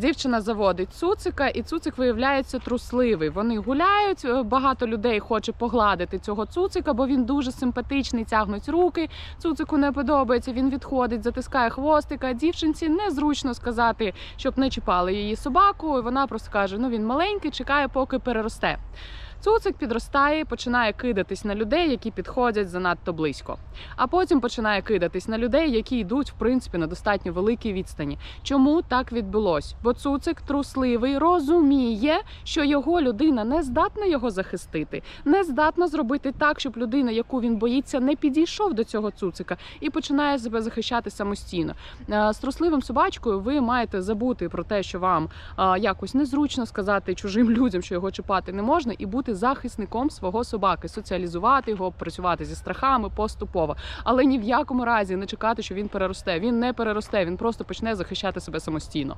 Дівчина заводить цуцика, і цуцик виявляється трусливий. Вони гуляють. е, Багато людей хоче погладити цього цуцика, бо він дуже симпатичний. Тягнуть руки. Цуцику не подобається. Він відходить, затискає хвостика. Дівчинці незручно сказати, щоб не чіпали її собаку. І вона просто каже: ну він маленький, чекає, поки переросте. Цуцик підростає, починає кидатись на людей, які підходять занадто близько. А потім починає кидатись на людей, які йдуть в принципі на достатньо великій відстані. Чому так відбулось? Бо цуцик трусливий розуміє, що його людина не здатна його захистити, не здатна зробити так, щоб людина, яку він боїться, не підійшов до цього цуцика і починає себе захищати самостійно. Е, З трусливим собачкою ви маєте забути про те, що вам якось незручно сказати чужим людям, що його чіпати не можна, і бути захисником свого собаки, соціалізувати його, працювати зі страхами поступово, але ні в якому разі не чекати, що він переросте. Він не переросте, він просто почне захищати себе самостійно.